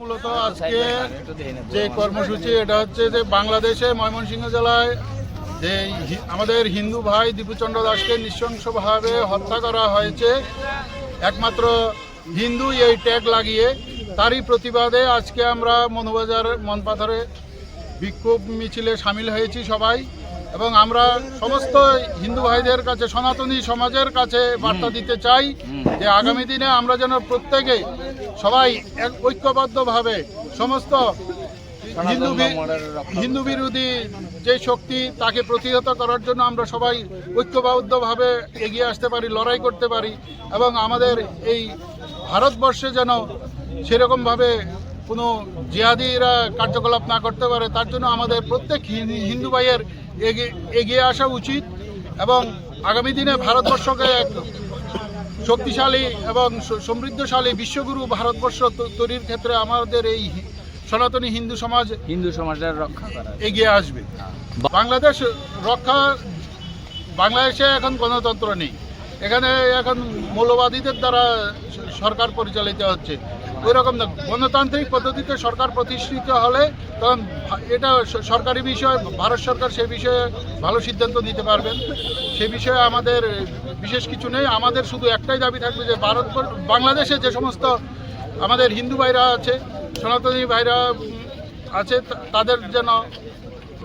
মূলত আজকে যে কর্মসূচি এটা হচ্ছে যে বাংলাদেশে ময়মনসিংহ জেলায় যে আমাদের হিন্দু ভাই দীপুচন্দ্র দাসকে নৃশংসভাবে হত্যা করা হয়েছে। একমাত্র হিন্দু এই ট্যাগ লাগিয়ে তারই প্রতিবাদে আজকে আমরা মনুবাজার মনপাথরে বিক্ষোভ মিছিলে সামিল হয়েছি সবাই। এবং আমরা সমস্ত হিন্দু ভাইদের কাছে সনাতনী সমাজের কাছে বার্তা দিতে চাই যে আগামী দিনে আমরা যেন প্রত্যেকে সবাই এক ঐক্যবদ্ধভাবে সমস্ত হিন্দু হিন্দু বিরোধী যে শক্তি তাকে প্রতিহত করার জন্য আমরা সবাই ঐক্যবদ্ধভাবে এগিয়ে আসতে পারি লড়াই করতে পারি এবং আমাদের এই ভারতবর্ষে যেন সেরকমভাবে কোনো জিহাদিরা কার্যকলাপ না করতে পারে তার জন্য আমাদের প্রত্যেক হিন- হিন্দু ভাইয়ের এগিয়ে আসা উচিত এবং আগামী দিনে ভারতবর্ষকে এক শক্তিশালী এবং সমৃদ্ধশালী বিশ্বগুরু ভারতবর্ষ তৈরির ক্ষেত্রে আমাদের এই সনাতনী হিন্দু সমাজ হিন্দু সমাজের রক্ষা করা এগিয়ে আসবে। বাংলাদেশ রক্ষা বাংলাদেশে এখন গণতন্ত্র নেই। এখানে এখন মৌলবাদীদের দ্বারা সরকার পরিচালিত হচ্ছে। ওই রকম না। গণতান্ত্রিক পদ্ধতিতে সরকার প্রতিষ্ঠিত হলে তখন এটা সরকারি বিষয় ভারত সরকার সে বিষয়ে ভালো সিদ্ধান্ত নিতে পারবেন। সে বিষয়ে আমাদের বিশেষ কিছু নেই। আমাদের শুধু একটাই দাবি থাকবে যে ভারত বাংলাদেশে যে সমস্ত আমাদের হিন্দু ভাইরা আছে সনাতনী ভাইরা আছে তাদের যেন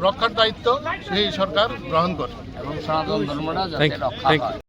রক্ষার দায়িত্ব সেই সরকার গ্রহণ করে। এবং সনাতন ধর্মটা যাতে রক্ষা হয়।